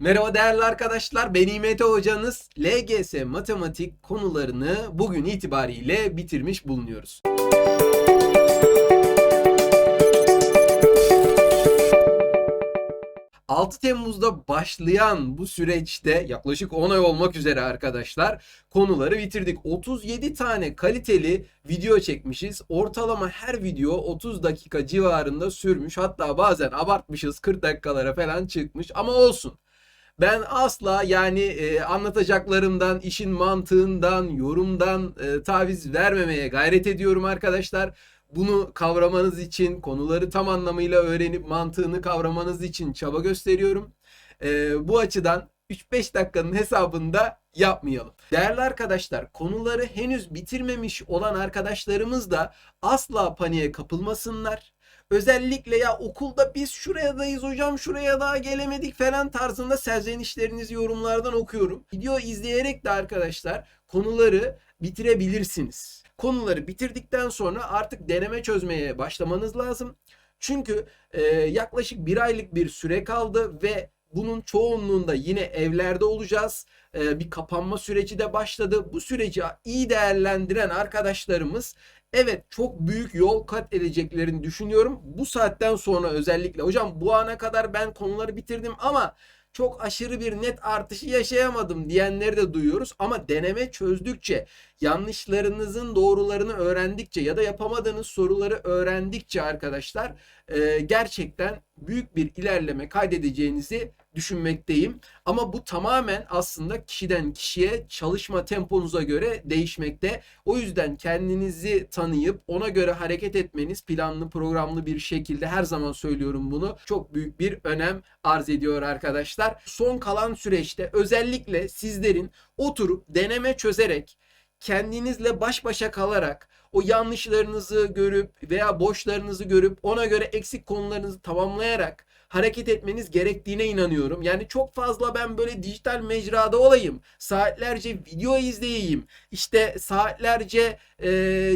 Merhaba değerli arkadaşlar. Ben İMT hocanız. LGS matematik konularını bugün itibariyle bitirmiş bulunuyoruz. ...6 Temmuz'da başlayan bu süreçte yaklaşık 10 ay olmak üzere arkadaşlar konuları bitirdik. 37 tane kaliteli video çekmişiz. Ortalama her video 30 dakika civarında sürmüş. Hatta bazen abartmışız 40 dakikalara falan çıkmış ama olsun. Ben asla yani e, anlatacaklarımdan, işin mantığından, yorumdan e, taviz vermemeye gayret ediyorum arkadaşlar. Bunu kavramanız için, konuları tam anlamıyla öğrenip mantığını kavramanız için çaba gösteriyorum. E, bu açıdan 3-5 dakikanın hesabında yapmayalım. Değerli arkadaşlar, konuları henüz bitirmemiş olan arkadaşlarımız da asla paniğe kapılmasınlar. Özellikle ya okulda biz şuradayız hocam şuraya daha gelemedik falan tarzında serzenişlerinizi yorumlardan okuyorum. Video izleyerek de arkadaşlar konuları bitirebilirsiniz. Konuları bitirdikten sonra artık deneme çözmeye başlamanız lazım. Çünkü e, yaklaşık bir aylık bir süre kaldı ve bunun çoğunluğunda yine evlerde olacağız. E, bir kapanma süreci de başladı. Bu süreci iyi değerlendiren arkadaşlarımız Evet çok büyük yol kat edeceklerini düşünüyorum. Bu saatten sonra özellikle hocam bu ana kadar ben konuları bitirdim ama çok aşırı bir net artışı yaşayamadım diyenleri de duyuyoruz. Ama deneme çözdükçe, yanlışlarınızın doğrularını öğrendikçe ya da yapamadığınız soruları öğrendikçe arkadaşlar e, gerçekten büyük bir ilerleme kaydedeceğinizi düşünmekteyim. Ama bu tamamen aslında kişiden kişiye çalışma temponuza göre değişmekte. O yüzden kendinizi tanıyıp ona göre hareket etmeniz planlı programlı bir şekilde her zaman söylüyorum bunu. Çok büyük bir önem arz ediyor arkadaşlar. Son kalan süreçte özellikle sizlerin oturup deneme çözerek kendinizle baş başa kalarak o yanlışlarınızı görüp veya boşlarınızı görüp ona göre eksik konularınızı tamamlayarak hareket etmeniz gerektiğine inanıyorum. Yani çok fazla ben böyle dijital mecrada olayım. Saatlerce video izleyeyim. işte saatlerce e,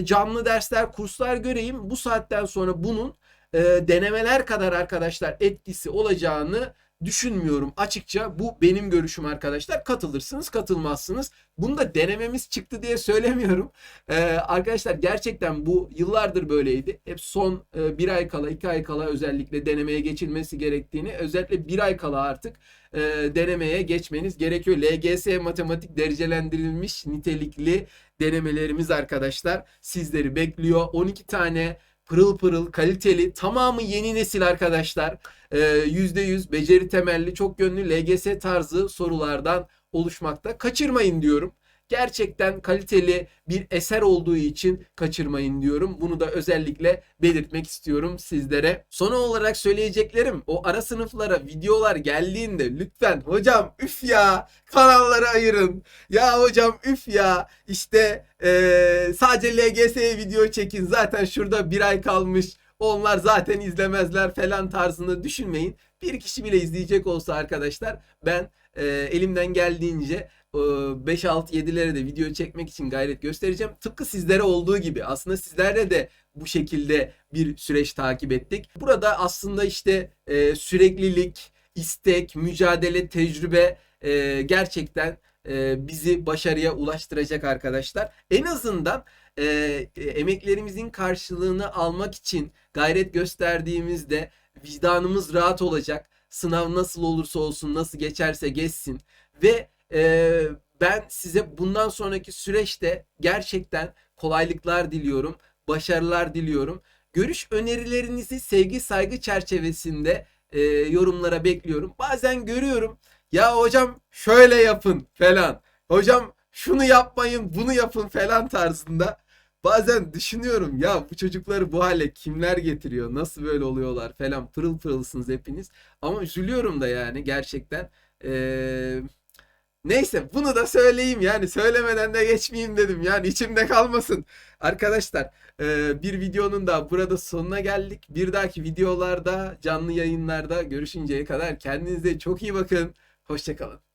canlı dersler, kurslar göreyim. Bu saatten sonra bunun e, denemeler kadar arkadaşlar etkisi olacağını düşünmüyorum açıkça. Bu benim görüşüm arkadaşlar. Katılırsınız, katılmazsınız. Bunu da denememiz çıktı diye söylemiyorum. Ee, arkadaşlar gerçekten bu yıllardır böyleydi. Hep son e, bir ay kala, iki ay kala özellikle denemeye geçilmesi gerektiğini, özellikle bir ay kala artık e, denemeye geçmeniz gerekiyor. LGS matematik derecelendirilmiş nitelikli denemelerimiz arkadaşlar sizleri bekliyor. 12 tane pırıl pırıl, kaliteli, tamamı yeni nesil arkadaşlar. Ee, %100 beceri temelli, çok yönlü LGS tarzı sorulardan oluşmakta. Kaçırmayın diyorum. Gerçekten kaliteli bir eser olduğu için kaçırmayın diyorum. Bunu da özellikle belirtmek istiyorum sizlere. Son olarak söyleyeceklerim o ara sınıflara videolar geldiğinde lütfen hocam üf ya kanalları ayırın. Ya hocam üf ya işte ee, sadece LGS'ye video çekin zaten şurada bir ay kalmış onlar zaten izlemezler falan tarzını düşünmeyin. Bir kişi bile izleyecek olsa arkadaşlar ben e, elimden geldiğince 5-6-7'lere de video çekmek için gayret göstereceğim. Tıpkı sizlere olduğu gibi aslında sizlerle de bu şekilde bir süreç takip ettik. Burada aslında işte e, süreklilik, istek, mücadele, tecrübe e, gerçekten e, bizi başarıya ulaştıracak arkadaşlar. En azından e, emeklerimizin karşılığını almak için gayret gösterdiğimizde vicdanımız rahat olacak. Sınav nasıl olursa olsun, nasıl geçerse geçsin ve e, ben size bundan sonraki süreçte gerçekten kolaylıklar diliyorum, başarılar diliyorum. Görüş önerilerinizi sevgi saygı çerçevesinde e, yorumlara bekliyorum. Bazen görüyorum ya hocam şöyle yapın falan. Hocam şunu yapmayın bunu yapın falan tarzında. Bazen düşünüyorum ya bu çocukları bu hale kimler getiriyor? Nasıl böyle oluyorlar falan. Pırıl pırılsınız hepiniz. Ama üzülüyorum da yani gerçekten. Eee Neyse bunu da söyleyeyim yani söylemeden de geçmeyeyim dedim yani içimde kalmasın. Arkadaşlar e, bir videonun da burada sonuna geldik. Bir dahaki videolarda canlı yayınlarda görüşünceye kadar kendinize çok iyi bakın. Hoşçakalın.